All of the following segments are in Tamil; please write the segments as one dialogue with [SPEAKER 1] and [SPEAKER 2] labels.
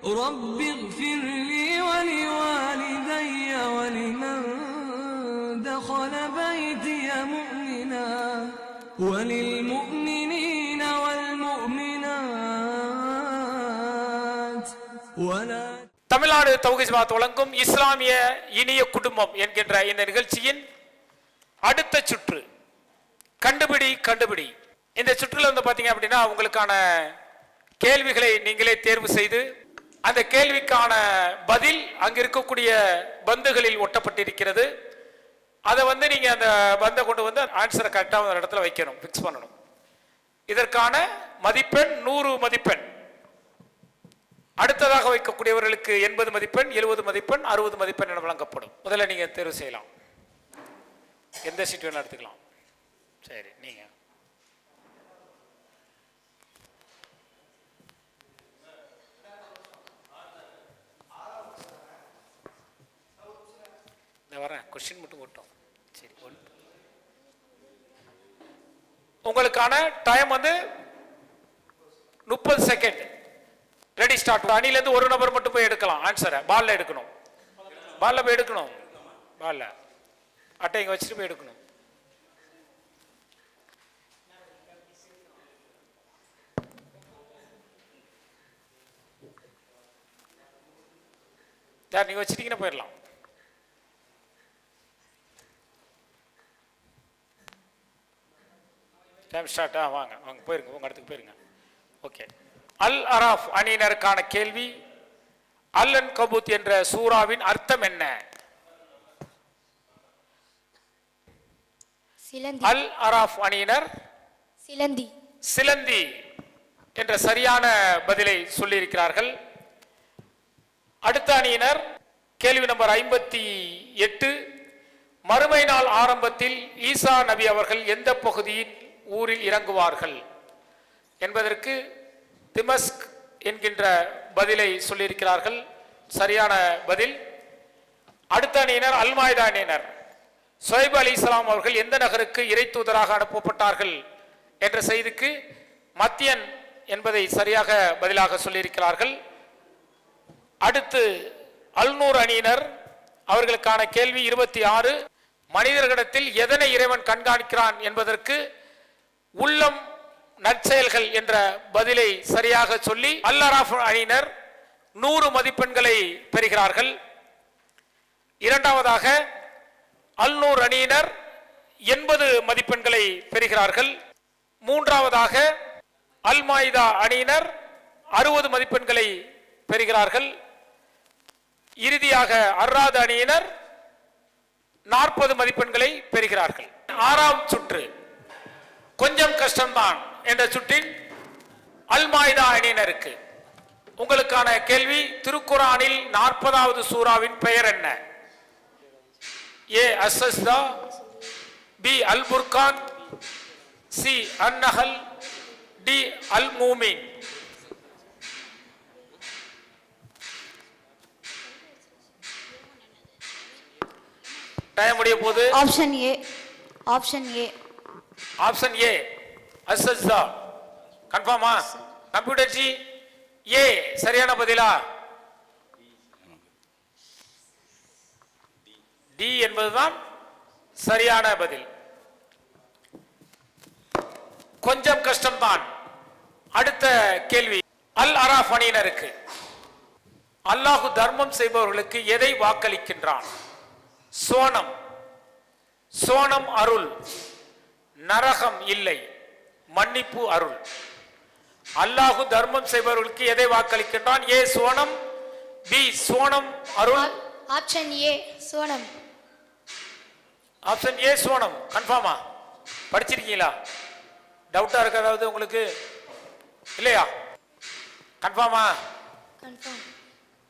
[SPEAKER 1] رب اغفر لي ولوالدي ولمن دخل بيتي مؤمنا وللمؤمنين والمؤمنات ولا
[SPEAKER 2] தமிழ்நாடு தௌஹீத் ஜமாத் வழங்கும் இஸ்லாமிய இனிய குடும்பம் என்கின்ற இந்த நிகழ்ச்சியின் அடுத்த சுற்று கண்டுபிடி கண்டுபிடி இந்த சுற்றுல வந்து பாத்தீங்க அப்படின்னா உங்களுக்கான கேள்விகளை நீங்களே தேர்வு செய்து அந்த கேள்விக்கான பதில் அங்க இருக்கக்கூடிய பந்துகளில் ஒட்டப்பட்டிருக்கிறது. அதை வந்து நீங்க அந்த பந்தை கொண்டு வந்து ஆன்சரை கரெக்டாக ஒரு இடத்துல வைக்கணும் ஃபிக்ஸ் பண்ணணும். இதற்கான மதிப்பெண் நூறு மதிப்பெண். அடுத்ததாக வைக்கக்கூடியவர்களுக்கு எண்பது மதிப்பெண் எழுபது மதிப்பெண் அறுபது மதிப்பெண் என வழங்கப்படும். முதல்ல நீங்க தேர்வு செய்யலாம். எந்த சீட் வேணா எடுத்துக்கலாம். சரி நீங்கள் வரேன் கொஸ்டின் மட்டும் ஓட்டும் சரி உங்களுக்கான டைம் வந்து முப்பது செகண்ட் ரெடி ஸ்டார்ட் அணிலேருந்து ஒரு நபர் மட்டும் போய் எடுக்கலாம். ஆன்சரை பாலில் எடுக்கணும். பாலில் போய் எடுக்கணும். பாலில் அட்டை இங்கே வச்சுட்டு போய் எடுக்கணும். சார் நீங்கள் வச்சுட்டிங்கன்னா போயிடலாம். டைம் ஸ்டார்ட் ஆ வாங்க வாங்க போயிருங்க உங்க இடத்துக்கு போயிருங்க. ஓகே அல் அராஃப் அணியினருக்கான கேள்வி அல்லன் கபூத் என்ற சூறாவின் அர்த்தம் என்ன? அல் அராஃப் அணியினர்
[SPEAKER 3] சிலந்தி.
[SPEAKER 2] சிலந்தி என்ற சரியான பதிலை சொல்லியிருக்கிறார்கள். அடுத்த அணியினர் கேள்வி நம்பர் ஐம்பத்தி எட்டு மறுமை நாள் ஆரம்பத்தில் ஈசா நபி அவர்கள் எந்த பகுதியின் ஊரில் இறங்குவார்கள் என்பதற்கு திமஸ்க் என்கின்ற பதிலை சொல்லியிருக்கிறார்கள். சரியான பதில். அடுத்த அணியினர் அல்மாய்தா அணியினர். சுவைப் அலி இஸ்லாம் அவர்கள் எந்த நகருக்கு இறை தூதராக அனுப்பப்பட்டார்கள் என்ற செய்திக்கு மத்தியன் என்பதை சரியாக பதிலாக சொல்லியிருக்கிறார்கள். அடுத்து அல்நூர் அணியினர். அவர்களுக்கான கேள்வி இருபத்தி ஆறு. மனிதர்களிடத்தில் எதனை இறைவன் கண்காணிக்கிறான் என்பதற்கு உள்ளம் நற்செயல்கள் என்ற பதிலை சரியாக சொல்லி அல்லராஃப் அணியினர் நூறு மதிப்பெண்களை பெறுகிறார்கள். இரண்டாவதாக அல்நூர் அணியினர் எண்பது மதிப்பெண்களை பெறுகிறார்கள். மூன்றாவதாக அல்மாயிதா அணியினர் அறுபது மதிப்பெண்களை பெறுகிறார்கள். இறுதியாக அர்ராது அணியினர் நாற்பது மதிப்பெண்களை பெறுகிறார்கள். ஆறாம் சுற்று கொஞ்சம் கஷ்டம்தான் என்ற சுற்றில் அல்மாய்தா அணியினருக்கு. உங்களுக்கான கேள்வி திருக்குரானில் நாற்பதாவது சூறாவின் பெயர் என்ன? A அசஸ்தா B Al Furqan C An Nahl D Al Mumin time முடிய போது
[SPEAKER 3] option A option A.
[SPEAKER 2] Option A அஸ்ஸஸ்தா கன்ஃபார்மா கம்ப்யூட்டர் ஜி ஏ சரியான பதிலா? டி என்பதுதான் சரியான பதில். கொஞ்சம் கஷ்டம்தான். அடுத்த கேள்வி. அல் அராஃப் அணியினருக்கு அல்லாஹு தர்மம் செய்பவர்களுக்கு எதை வாக்களிக்கின்றான்? சோனம். சோனம் அருள். நரகம் இல்லை. மன்னிப்பு அருள். அல்லாஹு தர்மம் செய்பவர்களுக்கு எதை வாக்களிக்கின்றான்? ஏ சோனம் பி சோனம் அருள்.
[SPEAKER 3] ஆப்ஷன் ஏ சோனம்
[SPEAKER 2] ஆப்ஷன் ஏ சோனம் கன்ஃபார்மா படிச்சிருக்கீங்களா? டவுட்டா இருக்கு அதாவது உங்களுக்கு? இல்லையா? கன்ஃபார்மா
[SPEAKER 3] கன்ஃபார்ம்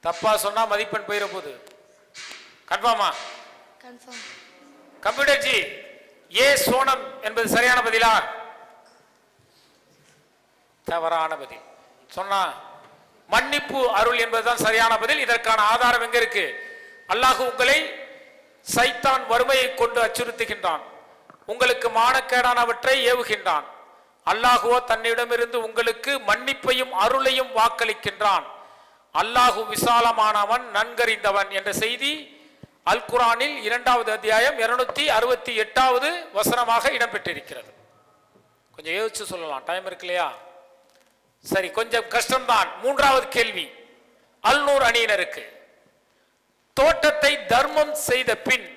[SPEAKER 2] தப்பா சொன்னா மதிப்பெண் போயிட போகுது கன்ஃபார்மா
[SPEAKER 3] கன்ஃபார்ம்
[SPEAKER 2] கம்ப்யூட்டர் ஜி ஏ சோனம் என்பது சரியான பதிலா? தவறான பதில். சொன்னா மன்னிப்பு அருள் என்பதுதான் சரியான பதில். இதற்கான ஆதாரம் எங்க இருக்கு? அல்லாஹு உங்களை சைத்தான் வறுமையை கொண்டு அச்சுறுத்துகின்றான். உங்களுக்கு மானக்கேடானவற்றை ஏவுகின்றான். அல்லாஹுவோ தன்னிடமிருந்து உங்களுக்கு மன்னிப்பையும் அருளையும் வாக்களிக்கின்றான். அல்லாஹு விசாலமானவன் நன்கறிந்தவன் என்ற செய்தி அல் குரானில் இரண்டாவது அத்தியாயம் இருநூத்தி அறுபத்தி எட்டாவது வசனமாக இடம்பெற்றிருக்கிறது. கொஞ்சம் யோசிச்சு சொல்லலாம். டைம் இருக்கு இல்லையா சரி கொஞ்சம் கஷ்டம்தான். மூன்றாவது கேள்வி. அல்நூர் அணியினருக்கு. தோட்டத்தை தர்மம் செய்த பின்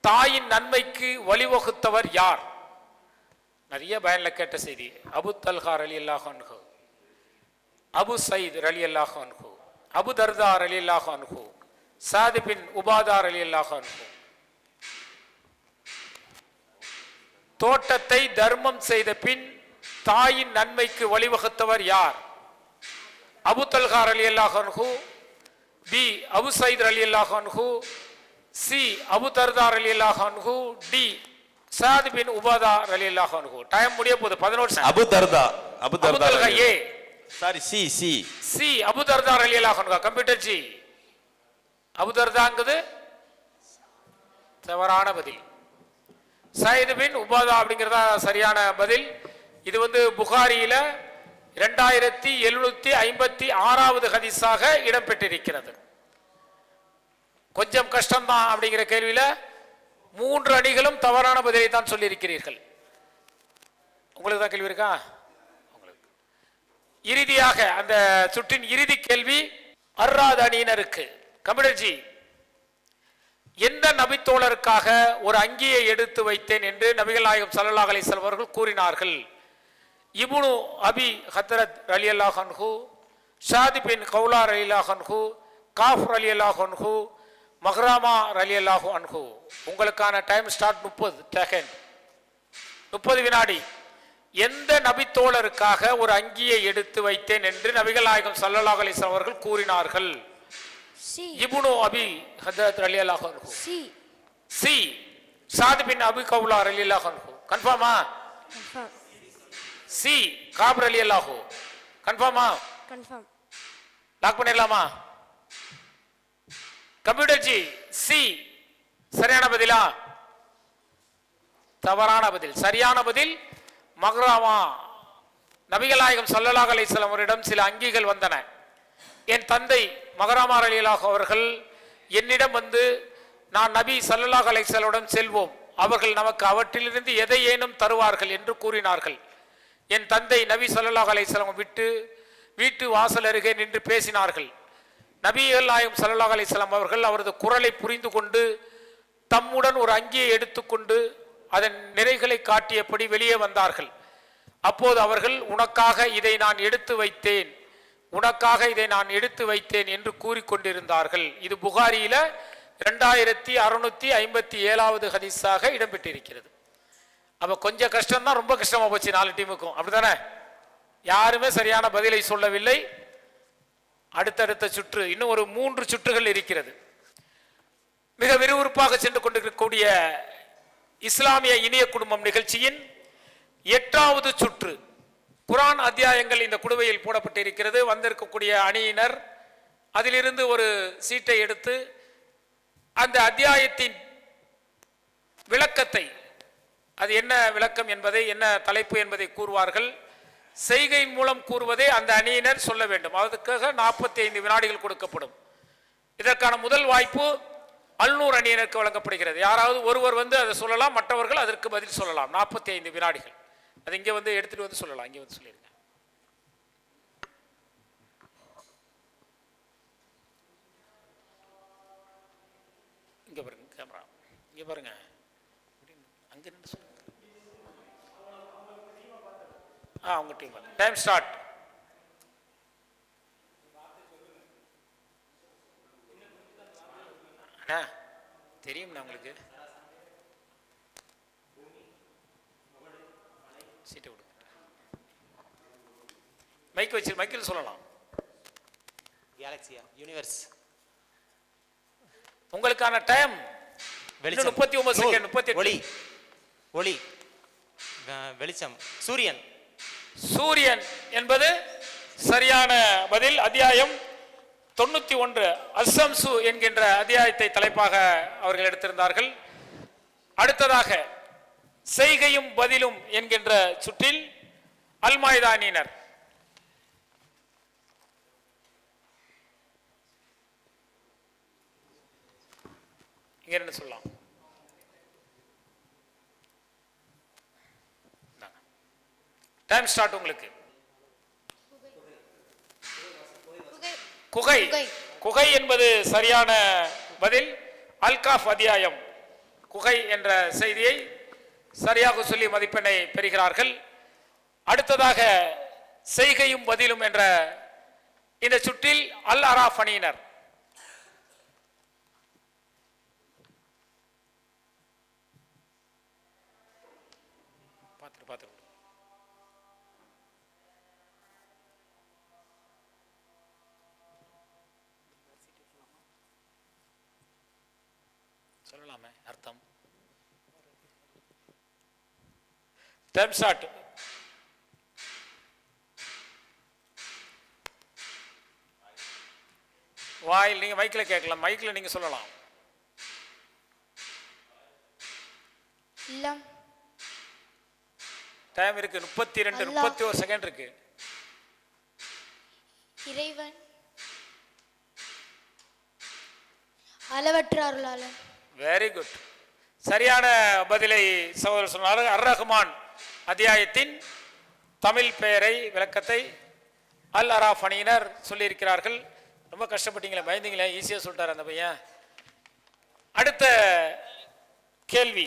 [SPEAKER 2] தாயின் நன்மைக்கு வழிவகுத்தவர் யார்? நிறைய பயனில் கேட்ட செய்தி. அபு தல்ஹார் அலி அல்லாஹு அபு சயீத் அலி அல்லாஹு அபு தர்தார் அலி அல்லாஹு சாதி பின் உபாதார் அலி அல்லாஹு தோட்டத்தை தர்மம் செய்த பின் தாயின் நன்மைக்கு வழிவகுத்தவர் யார்? அபு தல்கார் அலி அல்லாஹு பி அபு சயீத் அலி அல்லாஹு சி அபு தர்தார் அலி அல்லாஹு டி சாத் பின் உபாதார் அலி அல்லாஹு டைம் முடிய போகுது பதினோரு
[SPEAKER 4] Abu
[SPEAKER 2] Darda
[SPEAKER 4] Abu
[SPEAKER 2] Darda A.
[SPEAKER 4] Sorry C C.
[SPEAKER 2] C Abu Darda Ali அல்லாஹு கம்ப்யூட்டர் ஜி அபுதர்தாங்குது. தவறான பதில். சயிது பின் உபாதா அப்படிங்கிறதா சரியான பதில். இது வந்து புகாரியில இரண்டாயிரத்தி எழுநூத்தி ஐம்பத்தி ஆறாவது ஹதீஸாக இடம்பெற்றிருக்கிறது. கொஞ்சம் கஷ்டம்தான் அப்படிங்கிற கேள்வியில மூன்று அணிகளும் தவறான பதிலை தான் சொல்லியிருக்கிறீர்கள். உங்களுக்கு தான் கேள்வி இருக்கா? உங்களுக்கு. இறுதியாக அந்த சுற்றின் இறுதி கேள்வி அர்ராத் அணியினருக்கு கபிடர்ஜி எந்த நபித்தோழருக்காக ஒரு அங்கியை எடுத்து வைத்தேன் என்று நபிகள் நாயகம் சல்லாஹ் அலிஸ்லாம் அவர்கள் கூறினார்கள். இபுனு அபி ஹத்ரத் அலி அல்லாஹ் அன்ஹு ஷாதி பின் கவுலார் அலி அல்லாஹ் காஃப் காஃபர் அலி அல்லாஹ் மஹ்ராமா அலி அல்லாஹு அன்ஹு. உங்களுக்கான டைம் ஸ்டார்ட் முப்பது செகண்ட் முப்பது வினாடி. எந்த நபித்தோழருக்காக ஒரு அங்கியை எடுத்து வைத்தேன் என்று நபிகள் நாயகம் சல்லாஹ் அலிஸ்லாம் அவர்கள் கூறினார்கள். இப்னு அபி ஹத்ரத் அலி அல்லாஹ் அன்ஹு.
[SPEAKER 3] சி.
[SPEAKER 2] சி. சாத் பின் அபி கவுலார் அலி அல்லாஹ் அன்ஹு. கன்ஃபார்மா? சி. காபர் அலி அல்லாஹு கன்ஃபார்மா?
[SPEAKER 3] கன்ஃபார்ம்.
[SPEAKER 2] லாக் பண்ணிடலாமா? கம்ப்யூட்டர் ஜி. சி. சரியான பதிலா? தவறான பதில். சரியான பதில்? மக்ராமா நபிகள் நாயகம் ஸல்லல்லாஹு அலைஹி வஸல்லம் அவரிடம் சில அங்கிகள் வந்தன. என் தந்தை மகராமார் அலிலாக அவர்கள் என்னிடம் வந்து நான் நபி ஸல்லல்லாஹு அலைசலுடன் செல்வோம். அவர்கள் நமக்கு அவற்றிலிருந்து எதை ஏனும் தருவார்கள் என்று கூறினார்கள். என் தந்தை நபி சல்லாஹ் அலைசலம் விட்டு வீட்டு வாசல் அருகே நின்று பேசினார்கள். நபிகள் நாயம் சல்லாஹ் அலிஸ்லாம் அவர்கள் அவரது குரலை புரிந்து கொண்டு தம்முடன் ஒரு அங்கியை எடுத்துக்கொண்டு அதன் நிறைகளை காட்டியபடி வெளியே வந்தார்கள். அப்போது அவர்கள் உனக்காக இதை நான் எடுத்து வைத்தேன். உனக்காக இதை நான் எடுத்து வைத்தேன் என்று கூறிக்கொண்டிருந்தார்கள். இது புகாரியில இரண்டாயிரத்தி அறுநூத்தி ஐம்பத்தி ஏழாவது ஹதீஸாக இடம்பெற்றிருக்கிறது. அப்ப கொஞ்சம் கஷ்டம்தான் ரொம்ப கஷ்டமா போச்சு நாலு டீமுக்கும். அப்படிதானே யாருமே சரியான பதிலை சொல்லவில்லை. அடுத்தடுத்த சுற்று இன்னும் ஒரு மூன்று சுற்றுகள் இருக்கிறது. மிக விறுவிறுப்பாக சென்று கொண்டிருக்கக்கூடிய இஸ்லாமிய இனிய குடும்பம் நிகழ்ச்சியின் எட்டாவது சுற்று குரான் அத்தியாயங்கள் இந்த குடுவையில் போடப்பட்டிருக்கிறது. வந்திருக்கக்கூடிய அணியினர் அதிலிருந்து ஒரு சீட்டை எடுத்து அந்த அத்தியாயத்தின் விளக்கத்தை அது என்ன விளக்கம் என்பதை என்ன தலைப்பு என்பதை கூறுவார்கள். செய்கை மூலம் கூறுவதை அந்த அணியினர் சொல்ல வேண்டும். அதுக்காக நாற்பத்தி ஐந்து வினாடிகள் கொடுக்கப்படும். இதற்கான முதல் வாய்ப்பு அல்நூர் அணியினருக்கு வழங்கப்படுகிறது. யாராவது ஒருவர் வந்து அதை சொல்லலாம் மற்றவர்கள் அதற்கு பதில் சொல்லலாம். நாற்பத்தி ஐந்து வினாடிகள். அது இங்கே வந்து எடுத்துகிட்டு வந்து சொல்லலாம் இங்கே வந்து சொல்லிடுங்க இங்கே பாருங்க கேமரா இங்கே பாருங்க. அங்கே நின்று சொல்லுங்க. ஆ அவங்க டீம் டைம் ஸ்டார்ட் தெரியும்ண்ணா உங்களுக்கு? சீட்டை கொடுங்க. மைக் வச்சு மைக்கில் சொல்லலாம்.
[SPEAKER 5] கேலக்சியா யூனிவர்ஸ்
[SPEAKER 2] உங்களுக்கான டைம்
[SPEAKER 5] வெளிச்சம்.
[SPEAKER 2] முப்பத்தி ஒன்பது செகண்ட் முப்பத்தி
[SPEAKER 5] ஒளி. ஒளி. வெளிச்சம். சூரியன்.
[SPEAKER 2] சூரியன் என்பது சரியான பதில் அத்தியாயம் தொண்ணூத்தி ஒன்று. அஸ்ஸம்சு என்கின்ற அத்தியாயத்தை தலைப்பாக அவர்கள் எடுத்திருந்தார்கள். அடுத்ததாக செய்கையும் பதிலும் என்கின்ற சுற்றில் அல்மாய்தானியினர் இங்க என்ன சொல்லலாம். டைம் ஸ்டார்ட் உங்களுக்கு. குகை.
[SPEAKER 3] குகை
[SPEAKER 2] என்பது சரியான பதில். அல்காஃப் அத்தியாயம். குகை என்ற செய்தியை சரியாக சொல்லி மதிப்பெண்ணை பெறுகிறார்கள். அடுத்ததாக செய்கையும் பதிலும் என்ற இந்த சுற்றில் அல் அராஃப் அணியினர் சொல்லலாமே அர்த்தம். ஸ்டார்ட் வாயில் நீங்க மைக்கில் கேட்கலாம். மைக்கில் நீங்க சொல்லலாம்.
[SPEAKER 3] இல்லம்.
[SPEAKER 2] டைம் இருக்கு. முப்பத்தி ரெண்டு. முப்பத்தி ஒரு செகண்ட் இருக்கு.
[SPEAKER 3] இறைவன். அளவற்ற அருளாளன்.
[SPEAKER 2] வெரி குட் சரியான பதிலை சகோதரர் சொன்னார் அர் ரஹ்மான் அத்தியாயத்தின் தமிழ் பெயரை விளக்கத்தை அல் அராஃப் அணியினர் சொல்லியிருக்கிறார்கள். ரொம்ப கஷ்டப்பட்டீங்களே பயந்தீங்களே ஈஸியாக சொல்லிட்டார் அந்த பையன். அடுத்த கேள்வி.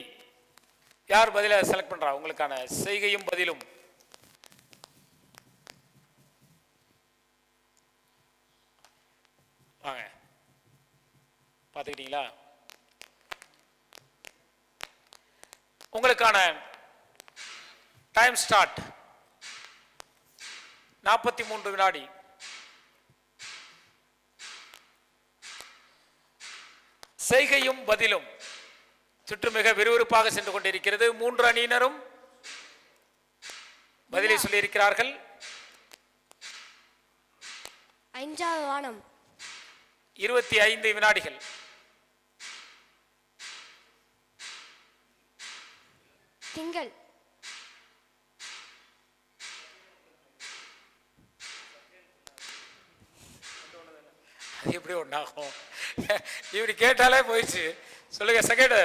[SPEAKER 2] யார் பதிலை செலக்ட் பண்ணுறா உங்களுக்கான செய்கையும் பதிலும். வாங்க. பார்த்துக்கிட்டீங்களா? உங்களுக்கான டைம் ஸ்டார்ட் நாற்பத்தி மூன்று வினாடி. செய்கையும் பதிலும். சுற்று மிக விறுவிறுப்பாக சென்று கொண்டிருக்கிறது. மூன்று அணியினரும் பதிலை சொல்லியிருக்கிறார்கள்.
[SPEAKER 3] ஐந்தாவது வானம்.
[SPEAKER 2] இருபத்தி ஐந்து வினாடிகள்.
[SPEAKER 3] திங்கள்.
[SPEAKER 2] அது எப்படி ஒன்றாகும் இப்படி கேட்டாலே போயிடுச்சு. சொல்லுங்க செகண்ட்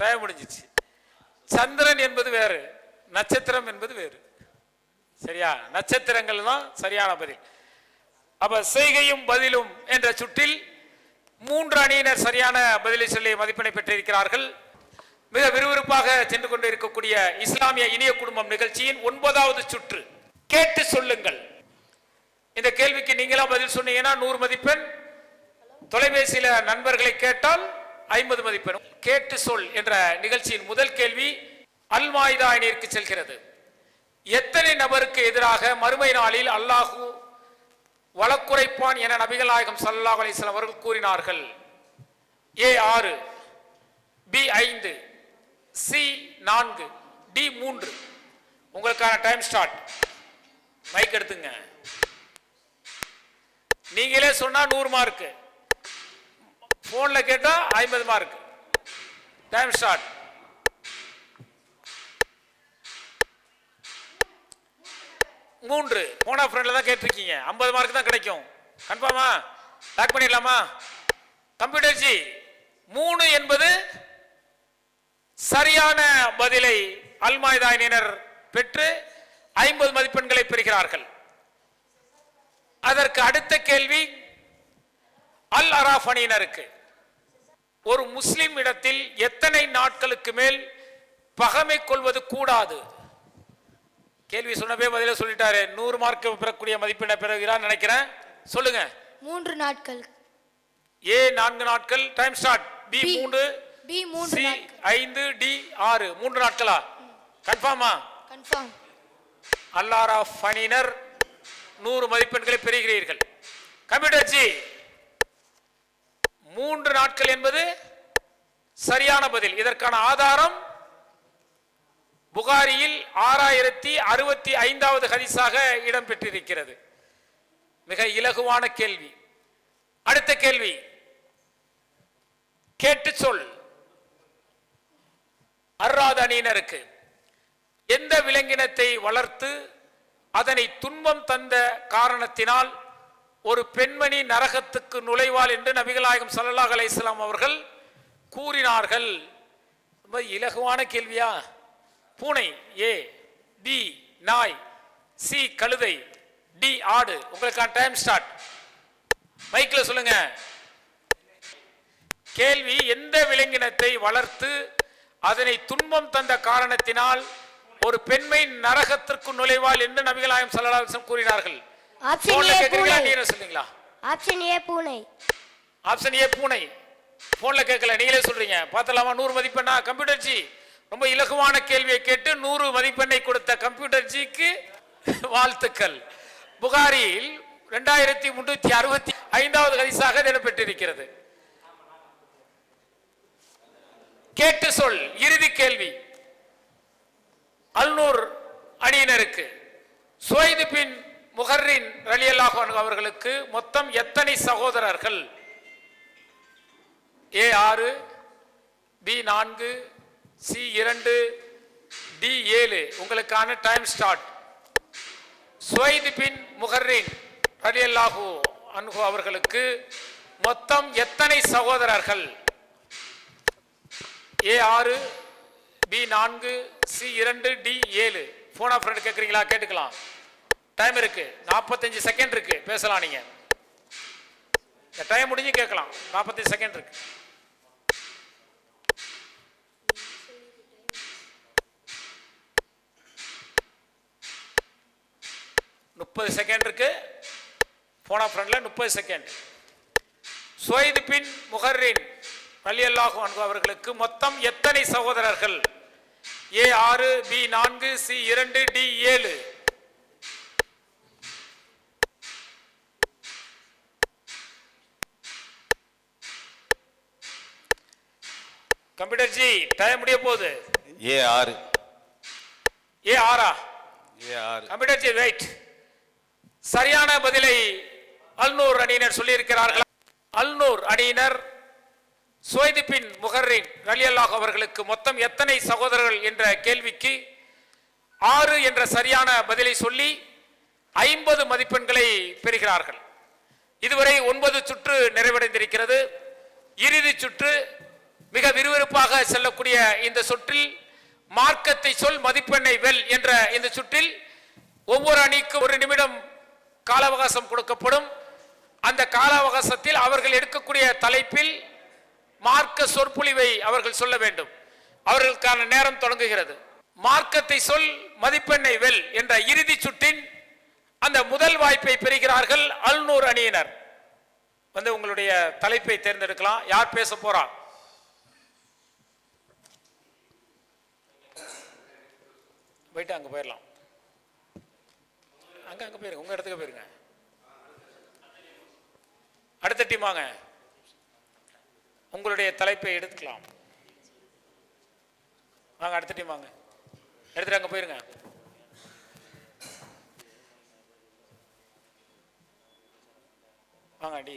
[SPEAKER 2] தேவை முடிஞ்சிச்சு. சந்திரன் என்பது வேறு நட்சத்திரம் என்பது வேறு. சரியா? நட்சத்திரங்கள் தான் சரியான பதில். அப்ப செய்கையும் பதிலும் என்ற சுற்றில் மூன்று அணியினர் சரியான பதிலை சொல்லி மதிப்பெண்ணை பெற்றிருக்கிறார்கள். மிக விறுவிறுப்பாக சென்று கொண்டு இருக்கக்கூடிய இஸ்லாமிய இனிய குடும்பம் நிகழ்ச்சியின் ஒன்பதாவது சுற்று. கேட்டு சொல்லுங்கள். இந்த கேள்விக்கு நீங்களா பதில் சொன்னீங்கன்னா நூறு மதிப்பெண். தொலைபேசியில நண்பர்களை கேட்டால் ஐம்பது மதிப்பெண். கேட்டு சொல் என்ற நிகழ்ச்சியின் முதல் கேள்வி அல்மாய்தா அணியிற்கு செல்கிறது. எத்தனை நபருக்கு எதிராக மறுமை நாளில் அல்லாஹு வழக்குரைப்பான் என நபிகள் நாயகம் சல்லாஹ் அலிஸ்லாம் அவர்கள் கூறினார்கள்? ஏ ஆறு பி ஐந்து சி நான்கு டி மூன்று. உங்களுக்கான டைம் ஸ்டார்ட் மைக் எடுத்துங்க. நீங்களே சொன்னா நூறு மார்க் போன்ல கேட்டா ஐம்பது மார்க் டைம் ஸ்டார்ட் மூன்று. போனா ஃப்ரெண்ட்ல தான் கேட்டிருக்கீங்க. ஐம்பது மார்க் தான் கிடைக்கும். கன்ஃபார்மா லாக் பண்ணிடலாமா? கம்ப்யூட்டர் ஜி மூணு என்பது சரியான பதிலை அல்மாய்தாயினர் பெற்று ஐம்பது மதிப்பெண்களை பெறுகிறார்கள். அதற்கு அடுத்த கேள்வி அல் அராஃப் அணியினருக்கு ஒரு முஸ்லிம் இடத்தில் எத்தனை நாட்களுக்கு மேல் பகமை கொள்வது கூடாது? கேள்வி சொன்னவே பதில சொல்லிட்டாரு. நூறு மார்க் பெறக்கூடிய மதிப்பெண்ணை பெறுகிறார் நினைக்கிறேன். சொல்லுங்க.
[SPEAKER 3] மூன்று நாட்கள்.
[SPEAKER 2] ஏ நான்கு நாட்கள். Time start. B
[SPEAKER 3] B.
[SPEAKER 2] மூன்று.
[SPEAKER 3] பி மூன்று
[SPEAKER 2] சி ஐந்து டி ஆறு. மூன்று நாட்களா? கன்ஃபார்மா?
[SPEAKER 3] கன்ஃபார்ம்.
[SPEAKER 2] அல்லாரா ஃபனினர் நூறு மதிப்பெண்களை பெறுகிறீர்கள். கம்ப்யூட்டர் ஜி மூன்று நாட்கள் என்பது சரியான பதில். இதற்கான ஆதாரம் புகாரியில் ஆறாயிரத்தி அறுபத்தி ஐந்தாவது ஹதீஸாக இடம்பெற்றிருக்கிறது. மிக இலகுவான கேள்வி. அடுத்த கேள்வி. கேட்டு சொல். இல்லாத அணியினருக்கு எந்த விலங்கினத்தை வளர்த்து அதனை துன்பம் தந்த காரணத்தினால் ஒரு பெண்மணி நரகத்துக்கு நுழைவாள் என்று நபிகளாயகம் சல்லாஹ் அலையாம் அவர்கள் கூறினார்கள். ரொம்ப இலகுவான கேள்வியா? பூனை ஏ பி நாய் சி கழுதை டி ஆடு. உங்களுக்கான டைம் ஸ்டார்ட் மைக்கில் சொல்லுங்க. கேள்வி எந்த விலங்கினத்தை வளர்த்து அதனை துன்பம் தந்த காரணத்தினால் ஒரு பெண்மை நரகத்திற்கு நுழைவாள் என்று நபிகளாயம் சல்லல்லாஹு கூறினார்கள். போன்ல கேக்குறீங்களா
[SPEAKER 3] பூனை.
[SPEAKER 2] நீங்களே சொல்றீங்களா?
[SPEAKER 3] ஆப்ஷன் ஏ பூனை.
[SPEAKER 2] ஆப்ஷன் ஏ பூனை. போன்ல கேட்கல நீங்களே சொல்றீங்க. பார்த்தலாமா நூறு மதிப்பெண்ணா? Computer G. ரொம்ப இலகுவான கேள்வியை கேட்டு நூறு மதிப்பெண்ணை கொடுத்த கம்ப்யூட்டர் ஜிக்கு வாழ்த்துக்கள். புகாரில் ரெண்டாயிரத்தி முன்னூத்தி அறுபத்தி ஐந்தாவது ஹதீஸாக இடம்பெற்றிருக்கிறது. கேட்டு சொல் இறுதி கேள்வி. அல்நூர் அணியினருக்கு. சுவைது பின் முகர்ரின் ரலியல்லாஹு அவர்களுக்கு மொத்தம் எத்தனை சகோதரர்கள்? ஏ ஆறு பி நான்கு சி இரண்டு டி ஏழு. உங்களுக்கான டைம் ஸ்டார்ட். சுவைது பின் முகர்ரின் ரலியல்லாஹு அன்ஹு அவர்களுக்கு மொத்தம் எத்தனை சகோதரர்கள்? ஏ ஆறு பி நான்கு சி இரண்டு டி ஏழு. ஃபோன் ஆஃப் ஃப்ரெண்ட் கேட்குறீங்களா கேட்டுக்கலாம். டைம் இருக்கு. நாற்பத்தஞ்சு செகண்ட் இருக்கு. பேசலாம் நீங்க. இந்த டைம் முடிஞ்சு கேட்கலாம். நாற்பத்தஞ்சு செகண்ட் இருக்கு. முப்பது செகண்ட் இருக்கு. போன ஆஃப் ஃப்ரெண்ட்ல முப்பது செகண்ட் சுவைது பின் முகர்ரின் ரலியல்லாஹு அன்ஹு அவர்களுக்கு மொத்தம் எத்தனை சகோதரர்கள்? ஏ ஆறு பி நான்கு சி இரண்டு டி ஏழு. கம்ப்யூட்டர் ஜி டைம் முடிய போகுது.
[SPEAKER 4] ஏ ஆறு.
[SPEAKER 2] ஏ ஆறா?
[SPEAKER 4] ஏ ஆறு.
[SPEAKER 2] கம்ப்யூட்டர் ஜி வெயிட் சரியான பதிலை அல்நூர் அணியினர் சொல்லியிருக்கிறார்கள்? அல்நூர் அணியினர் சுவைதிப்பின் பின் முகர்ரின் ரலியல்லாஹ் அவர்களுக்கு மொத்தம் எத்தனை சகோதரர்கள் என்ற கேள்விக்கு ஆறு என்ற சரியான பதிலை சொல்லி ஐம்பது மதிப்பெண்களை பெறுகிறார்கள். இதுவரை ஒன்பது சுற்று நிறைவடைந்திருக்கிறது. இறுதி சுற்று மிக விறுவிறுப்பாக செல்லக்கூடிய இந்த சுற்றில் மார்க்கத்தை சொல் மதிப்பெண்ணை வெல் என்ற இந்த சுற்றில் ஒவ்வொரு அணிக்கு ஒரு நிமிடம் கால அவகாசம் கொடுக்கப்படும். அந்த கால அவகாசத்தில் அவர்கள் எடுக்கக்கூடிய தலைப்பில் மார்க்க சொற்பொழிவை அவர்கள் சொல்ல வேண்டும். அவர்களுக்கான நேரம் தொடங்குகிறது. மார்க்கத்தை சொல் மதிப்பெண்ணை வெல் என்ற இறுதி சுற்றின் அந்த முதல் வாய்ப்பை பெறுகிறார்கள் அல்நூர் அணியினர். வந்து உங்களுடைய தலைப்பை தேர்ந்தெடுக்கலாம். யார் பேச போறா? போயிட்டு அங்க போயிடலாம் அங்க அங்க போயிருங்க. உங்க இடத்துக்கு போயிருங்க. அடுத்த டீம் வாங்க. உங்களுடைய தலைப்பை எடுத்துக்கலாம். வாங்க அடுத்த டீம் வாங்க. எடுத்துட்டு அங்கே போயிருங்க. வாங்க அடி.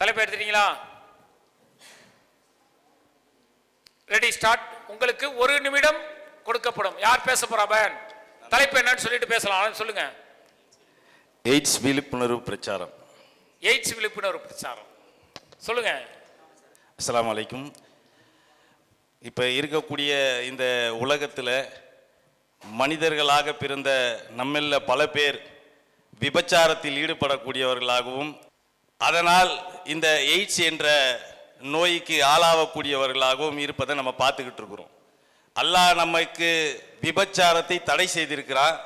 [SPEAKER 2] தலைப்பு எடுத்துட்டீங்களா? ரெடி ஸ்டார்ட் உங்களுக்கு ஒரு நிமிடம் கொடுக்கப்படும். யார் பேச போறா பயன்? தலைப்பு என்னன்னு சொல்லிட்டு பேசலாம். சொல்லுங்க.
[SPEAKER 4] எய்ட்ஸ் விழிப்புணர்வு பிரச்சாரம்.
[SPEAKER 2] எய்ட்ஸ் விழிப்புணர்வு பிரச்சாரம். சொல்லுங்க.
[SPEAKER 4] அஸ்ஸலாமு அலைக்கும் இப்போ இருக்கக்கூடிய இந்த உலகத்தில் மனிதர்களாக பிறந்த நம்மில் பல பேர் விபச்சாரத்தில் ஈடுபடக்கூடியவர்களாகவும் அதனால் இந்த எய்ட்ஸ் என்ற நோய்க்கு ஆளாகக்கூடியவர்களாகவும் இருப்பதை நம்ம பார்த்துக்கிட்டு இருக்கிறோம். அல்லாஹ் நமக்கு விபச்சாரத்தை தடை செய்திருக்கிறான்.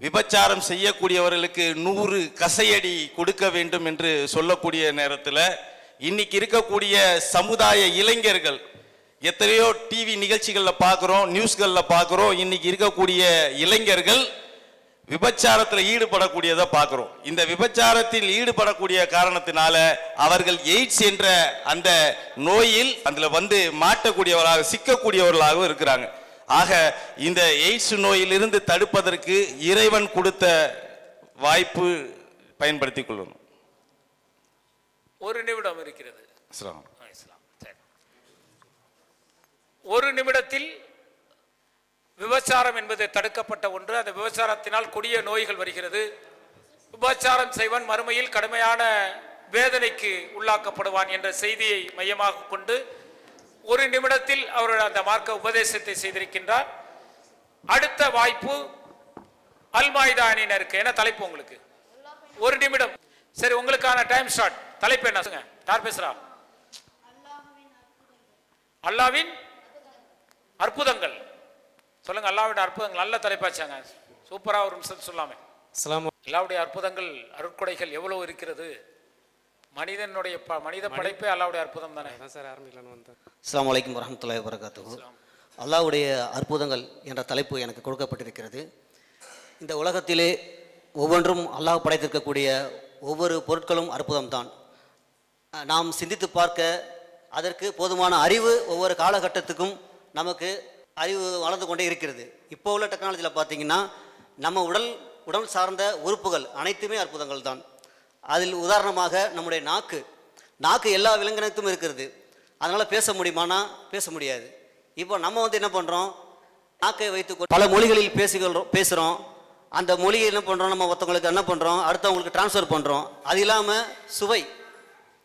[SPEAKER 4] விபச்சாரம் செய்யக்கூடியவர்களுக்கு நூறு கசையடி கொடுக்க வேண்டும் என்று சொல்லக்கூடிய நேரத்தில் இன்னைக்கு இருக்கக்கூடிய சமுதாய இளைஞர்கள் எத்தனையோ டிவி நிகழ்ச்சிகளில் பார்க்குறோம் நியூஸ்களில் பார்க்குறோம் இன்னைக்கு இருக்கக்கூடிய இளைஞர்கள் விபச்சாரத்தில் ஈடுபடக்கூடியதை பார்க்குறோம் இந்த விபச்சாரத்தில் ஈடுபடக்கூடிய காரணத்தினால அவர்கள் எய்ட்ஸ் என்ற அந்த நோயில் அதில் வந்து மாட்டக்கூடியவர்களாக சிக்கக்கூடியவர்களாகவும் இருக்கிறாங்க. ஆக இந்த எய்ட்ஸ் நோயிலிருந்து தடுப்பதற்கு இறைவன் கொடுத்த வாய்ப்பு பயன்படுத்திக் கொள்ளணும்.
[SPEAKER 2] ஒரு நிமிடம் இருக்கிறது. ஒரு நிமிடத்தில் விபச்சாரம் என்பது தடுக்கப்பட்ட ஒன்று. அந்த விபச்சாரத்தினால் கொடிய நோய்கள் வருகிறது. விபச்சாரம் செய்வன் மறுமையில் கடுமையான வேதனைக்கு உள்ளாக்கப்படுவான் என்ற செய்தியை மையமாக கொண்டு ஒரு நிமிடத்தில் அவர் அந்த மார்க்க உபதேசத்தை செய்திருக்கின்றார். அடுத்த வாய்ப்பு அல்மாயுதா அணியினருக்கு என்ன தலைப்பு உங்களுக்கு? ஒரு நிமிடம். சரி உங்களுக்கான டைம் ஸ்டார்ட் தலைப்பு என்ன சொல்லுங்க? யார் பேசுறா? அல்லாவின் அற்புதங்கள். சொல்லுங்க அல்லாவின் அற்புதங்கள். நல்ல தலைப்பாச்சாங்க சூப்பரா ஒரு நிமிஷம் சொல்லாமே. அல்லாவுடைய அற்புதங்கள் அருட்கொடைகள் எவ்வளவு இருக்கிறது? மனிதனுடைய ப- மனித படைப்பே அல்லாவுடைய அற்புதம் தானே?
[SPEAKER 6] சார் ஆரம்பிக்கலான்னு வந்தேன்
[SPEAKER 7] அஸ்ஸலாமு அலைக்கும் வரஹ்மத்துல்லாஹி வபரகாத்துஹு. அல்லாஹ்வுடைய அற்புதங்கள் என்ற தலைப்பு எனக்கு கொடுக்கப்பட்டிருக்கிறது. இந்த உலகத்திலே ஒவ்வொன்றும் அல்லாஹ் படைத்திருக்கக்கூடிய ஒவ்வொரு பொருட்களும் அற்புதம்தான். நாம் சிந்தித்து பார்க்க அதற்கு போதுமான அறிவு ஒவ்வொரு காலகட்டத்துக்கும் நமக்கு அறிவு வளர்ந்து கொண்டே இருக்கிறது. இப்போ உள்ள டெக்னாலஜியில் பார்த்தீங்கன்னா நம்ம உடல் உடல் சார்ந்த உறுப்புகள் அனைத்துமே அற்புதங்கள் தான் அதில் உதாரணமாக நம்முடைய நாக்கு. நாக்கு எல்லா விலங்கினத்தும் இருக்கிறது. அதனால் பேச முடியுமானா? பேச முடியாது. இப்போ நம்ம வந்து என்ன பண்ணுறோம் நாக்கை வைத்து பல மொழிகளில் பேசுகிறோம் பேசுகிறோம் அந்த மொழியை என்ன பண்ணுறோம் நம்ம ஒருத்தவங்களுக்கு என்ன பண்ணுறோம் அடுத்தவங்களுக்கு ட்ரான்ஸ்ஃபர் பண்ணுறோம் அது இல்லாமல் சுவை.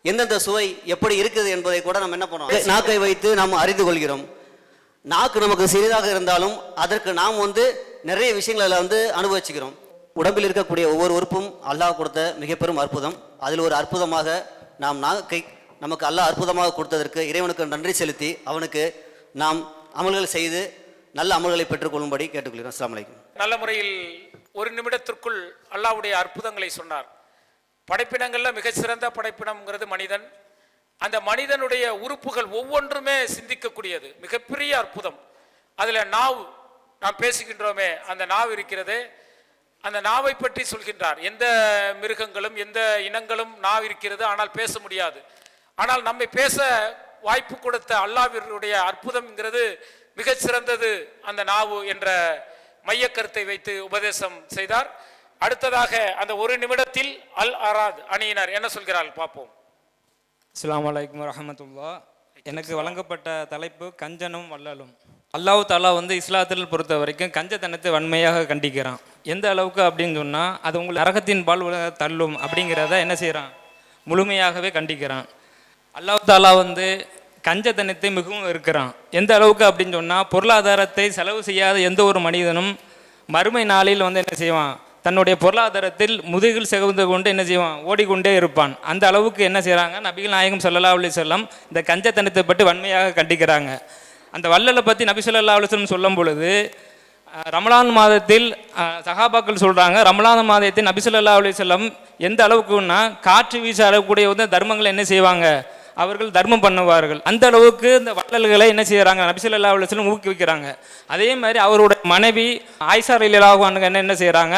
[SPEAKER 7] எந்தெந்த சுவை எப்படி இருக்குது என்பதை கூட நம்ம என்ன பண்ணுறோம் நாக்கை வைத்து நாம் அறிந்து கொள்கிறோம். நாக்கு நமக்கு சிறிதாக இருந்தாலும் அதற்கு நாம் வந்து நிறைய விஷயங்களில் வந்து அனுபவிச்சுக்கிறோம். உடம்பில் இருக்கக்கூடிய ஒவ்வொரு உறுப்பும் அல்லாஹ் கொடுத்த மிக பெரும் அற்புதம். அதில் ஒரு அற்புதமாக நாம் நாக்கை நமக்கு அல்லாஹ் அற்புதமாக கொடுத்ததற்கு இறைவனுக்கு நன்றி செலுத்தி அவனுக்கு நாம் அமல்கள் செய்து நல்ல அமல்களை பெற்றுக்கொள்ளும்படி கேட்டுக்கொள்கிறோம் அஸ்லாம்
[SPEAKER 2] நல்ல முறையில் ஒரு நிமிடத்திற்குள் அல்லாஹ்வுடைய அற்புதங்களை சொன்னார். படைப்பினங்களில் மிகச்சிறந்த படைப்பினம்ங்கிறது மனிதன். அந்த மனிதனுடைய உறுப்புகள் ஒவ்வொன்றுமே சிந்திக்கக்கூடியது. மிகப்பெரிய அற்புதம். அதில் நாவ் நாம் பேசுகின்றோமே அந்த நாவ் இருக்கிறது அந்த நாவை பற்றி சொல்கின்றார். எந்த மிருகங்களும் எந்த இனங்களும் நாவு இருக்கிறது ஆனால் பேச முடியாது. ஆனால் நம்மை பேச வாய்ப்பு கொடுத்த அல்லாவினுடைய அற்புதம்ங்கிறது மிகச் சிறந்தது அந்த நாவு என்ற மையக்கருத்தை வைத்து உபதேசம் செய்தார். அடுத்ததாக அந்த ஒரு நிமிடத்தில் அல் அராத் அணியினர் என்ன சொல்கிறார்கள் பார்ப்போம்.
[SPEAKER 6] அஸ்லாம் வலைக்கம் வரமத்துல்லா எனக்கு வழங்கப்பட்ட தலைப்பு கஞ்சனும் வள்ளலும். அல்லாஹ் தாலா வந்து இஸ்லாத்தில் பொறுத்த வரைக்கும் கஞ்சத்தனத்தை வன்மையாக கண்டிக்கிறான். எந்த அளவுக்கு அப்படின்னு சொன்னால் அது உங்கள் நரகத்தின் பால் தள்ளும் அப்படிங்கிறத என்ன செய்கிறான் முழுமையாகவே கண்டிக்கிறான். அல்லாஹ் தாலா வந்து கஞ்சத்தனத்தை மிகவும் இருக்கிறான் எந்த அளவுக்கு அப்படின்னு சொன்னால் பொருளாதாரத்தை செலவு செய்யாத எந்த ஒரு மனிதனும் மறுமை நாளில் வந்து என்ன செய்வான்? தன்னுடைய பொருளாதாரத்தில் முதுகில் செகுந்து கொண்டு என்ன செய்வான்? ஓடிக்கொண்டே இருப்பான். அந்த அளவுக்கு என்ன செய்கிறாங்க நபிகள் நாயகம் ஸல்லல்லாஹு அலி சொல்லம் இந்த கஞ்சத்தனத்தை பற்றி வன்மையாக கண்டிக்கிறாங்க. அந்த வள்ளலை பற்றி நபி ஸல்லல்லாஹு அலுவலம் சொல்லும் பொழுது ரமலான் மாதத்தில் சகாபாக்கள் சொல்கிறாங்க ரமலான் மாதத்தில் நபி அலி செல்லம் எந்த அளவுக்குன்னா காற்று வீச அளவுக்கூடிய வந்து தர்மங்களை என்ன செய்வாங்க? அவர்கள் தர்மம் பண்ணுவார்கள். அந்த அளவுக்கு இந்த வள்ளல்களை என்ன செய்கிறாங்க நபிசல்லா அலுவலம் ஊக்குவிக்கிறாங்க அதே மாதிரி அவருடைய மனைவி ஆயிசார் ரயிலாக என்ன என்ன செய்கிறாங்க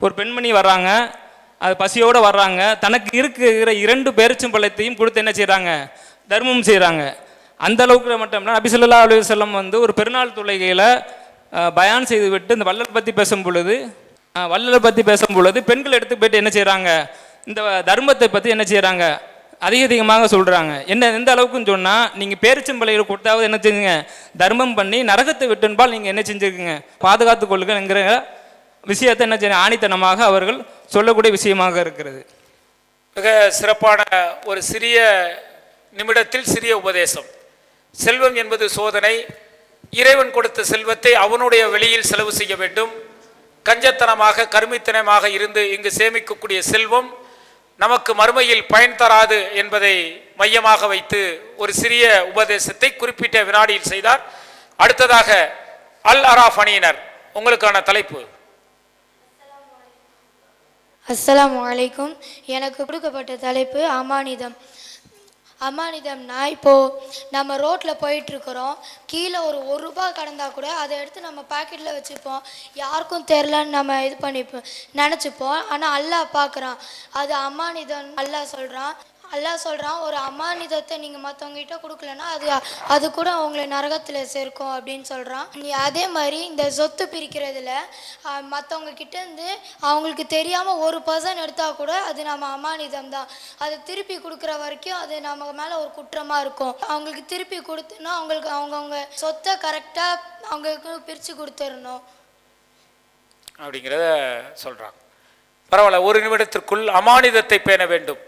[SPEAKER 6] ஒரு பெண்மணி வர்றாங்க. அது பசியோடு வர்றாங்க. தனக்கு இருக்கிற இரண்டு பேரிச்சும் பழத்தையும் கொடுத்து என்ன செய்கிறாங்க தர்மம் செய்கிறாங்க அந்த அளவுக்கு மட்டும் இல்லை நபிசல்லா அலுவலம் வந்து ஒரு பெருநாள் தொழுகையில் பயான் செய்து விட்டு இந்த வள்ளல் பற்றி பேசும் பொழுது வள்ளலை பற்றி பேசும் பொழுது பெண்கள் எடுத்து போயிட்டு என்ன செய்கிறாங்க இந்த தர்மத்தை பற்றி என்ன செய்கிறாங்க அதிக அதிகமாக சொல்கிறாங்க என்ன எந்த அளவுக்குன்னு சொன்னால் நீங்கள் பேரிச்சம்பளையில் கொடுத்தாவது என்ன செஞ்சுங்க? தர்மம் பண்ணி நரகத்தை விட்டுன்பால் நீங்கள் என்ன செஞ்சுருக்குங்க? பாதுகாத்து கொள்ளுங்கிற விஷயத்தை என்ன செய்ய ஆணித்தனமாக அவர்கள் சொல்லக்கூடிய விஷயமாக இருக்கிறது.
[SPEAKER 2] மிக சிறப்பான ஒரு சிறிய நிமிடத்தில் சிறிய உபதேசம். செல்வம் என்பது சோதனை இறைவன் கொடுத்த செல்வத்தை அவனுடைய வெளியில் செலவு செய்ய வேண்டும். கஞ்சத்தனமாக கருமித்தனமாக இருந்து இங்கு சேமிக்கக்கூடிய செல்வம் நமக்கு மறுமையில் பயன் தராது என்பதை மையமாக வைத்து ஒரு சிறிய உபதேசத்தை குறிப்பிட்ட வினாடியில் செய்தார். அடுத்ததாக அல் அராஃப் அணியினர் உங்களுக்கான தலைப்பு.
[SPEAKER 3] அஸ்லாம் அலைக்கும். எனக்கு கொடுக்கப்பட்ட தலைப்பு அமானிதம். அமானிதம்னா இப்போது நம்ம ரோட்டில் போயிட்டுருக்குறோம். கீழே ஒரு ஒரு ரூபாய் கடந்தால் கூட அதை எடுத்து நம்ம பாக்கெட்டில் வச்சுப்போம். யாருக்கும் தெரிலன்னு நம்ம இது பண்ணிப்போம் நினச்சிப்போம். ஆனால் அல்லாஹ் பார்க்குறான் அது அமானிதம் அல்லாஹ் சொல்கிறான் அல்லாஹ் சொல்கிறான் ஒரு அமானிதத்தை நீங்கள் மற்றவங்ககிட்ட கொடுக்கலன்னா அது அது கூட அவங்கள நரகத்தில் சேர்க்கும் அப்படின்னு சொல்கிறான் நீ அதே மாதிரி இந்த சொத்து பிரிக்கிறதுல மற்றவங்க கிட்டேருந்து அவங்களுக்கு தெரியாமல் ஒரு பர்சன் எடுத்தால் கூட அது நம்ம அமானிதம் தான். அது திருப்பி கொடுக்குற வரைக்கும் அது நம்ம மேலே ஒரு குற்றமாக இருக்கும். அவங்களுக்கு திருப்பி கொடுத்தோன்னா அவங்களுக்கு அவங்கவுங்க சொத்தை கரெக்டாக அவங்களுக்கு பிரித்து கொடுத்துடணும்.
[SPEAKER 2] அப்படிங்கிறத சொல்கிறாங்க பரவாயில்ல ஒரு நிமிடத்திற்குள் அமானிதத்தை பேண வேண்டும்.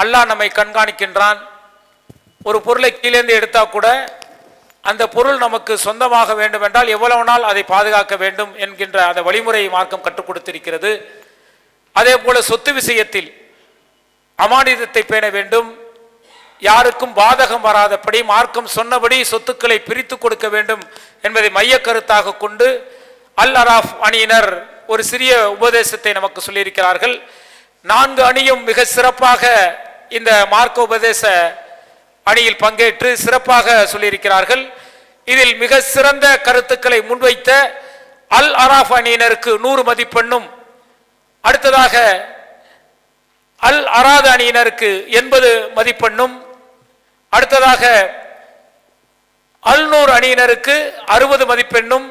[SPEAKER 2] அல்லாஹ் நம்மை கண்காணிக்கின்றான். ஒரு பொருளை கீழேந்து எடுத்தால் கூட அந்த பொருள் நமக்கு சொந்தமாக வேண்டும் என்றால் எவ்வளவு நாள் அதை பாதுகாக்க வேண்டும் என்கின்ற அந்த வழிமுறை மார்க்கம் கற்றுக் கொடுத்திருக்கிறது. அதே போல சொத்து விஷயத்தில் அமானிதத்தை பேண வேண்டும். யாருக்கும் பாதகம் வராதபடி மார்க்கம் சொன்னபடி சொத்துக்களை பிரித்து கொடுக்க வேண்டும் என்பதை மைய கருத்தாக கொண்டு அல் அராஃப் அணியினர் ஒரு சிறிய உபதேசத்தை நமக்கு சொல்லியிருக்கிறார்கள். நான்கு அணியும் மிக சிறப்பாக இந்த மார்க்க உபதேச அணியில் பங்கேற்று சிறப்பாக சொல்லியிருக்கிறார்கள். இதில் மிக சிறந்த கருத்துக்களை முன்வைத்த அல் அராஃப் அணியினருக்கு நூறு மதிப்பெண்ணும் அடுத்ததாக அல் அராது அணியினருக்கு எண்பது மதிப்பெண்ணும் அடுத்ததாக அல்நூர் அணியினருக்கு அறுபது மதிப்பெண்ணும்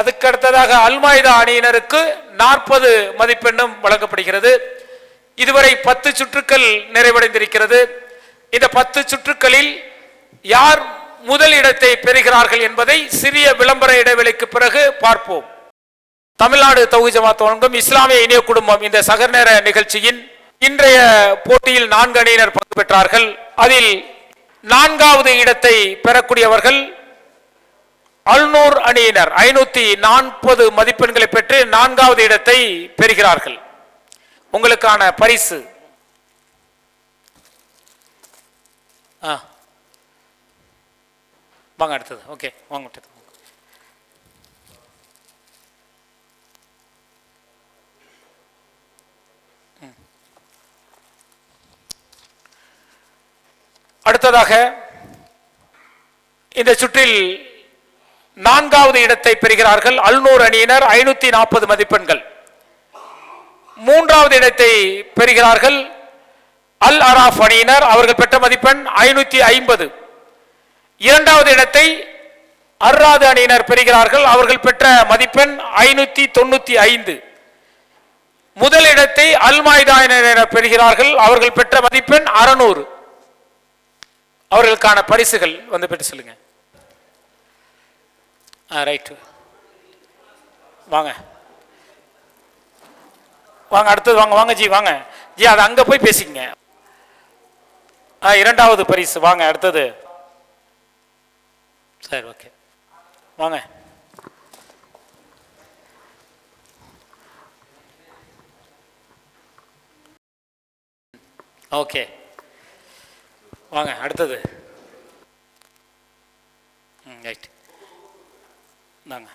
[SPEAKER 2] அதுக்கு அடுத்ததாக அல்மாய்தா அணியினருக்கு நாற்பது மதிப்பெண்ணும் வழங்கப்படுகிறது. இதுவரை பத்து சுற்றுக்கள் நிறைவடைந்திருக்கிறது. இந்த பத்து சுற்றுக்களில் யார் முதல் இடத்தை பெறுகிறார்கள் என்பதை சிறிய விளம்பர இடைவெளிக்கு பிறகு பார்ப்போம். தமிழ்நாடு தொகுதி ஜமாத் வழங்கும் இஸ்லாமிய இணைய குடும்பம் இந்த சகர் நேர நிகழ்ச்சியின் இன்றைய போட்டியில் நான்கு அணியினர் பங்கு பெற்றார்கள். அதில் நான்காவது இடத்தை பெறக்கூடியவர்கள் அல்நூர் அணியினர் ஐநூத்தி நாற்பது மதிப்பெண்களை பெற்று நான்காவது இடத்தை பெறுகிறார்கள். உங்களுக்கான பரிசு. வாங்க அடுத்தது. ஓகே வாங்க அடுத்தது. அடுத்ததாக இந்த சுற்றில் நான்காவது இடத்தை பெறுகிறார்கள் அல்நூர் அணியினர் ஐநூத்தி நாற்பது மதிப்பெண்கள். மூன்றாவது இடத்தை பெறுகிறார்கள் அல் அராஃப் அணியினர் அவர்கள் பெற்ற மதிப்பெண் ஐநூத்தி ஐம்பது. இரண்டாவது இடத்தை அர்ராது அணியினர் பெறுகிறார்கள் அவர்கள் பெற்ற மதிப்பெண் ஐநூத்தி தொண்ணூத்தி ஐந்து. முதல் இடத்தை அல்மாய்தா அணியினர் பெறுகிறார்கள் அவர்கள் பெற்ற மதிப்பெண் அறுநூறு. அவர்களுக்கான பரிசுகள் வந்து பெற்று சொல்லுங்கள் ஆ ரைட்டு. வாங்க. வாங்க அடுத்தது வாங்க வாங்க ஜி வாங்க. ஜி அது அங்கே போய் பேசிக்கங்க. ஆ இரண்டாவது பரிசு. வாங்க அடுத்தது. சரி ஓகே. வாங்க. ஓகே. வாங்க அடுத்தது. ம் ரைட் இந்தாங்க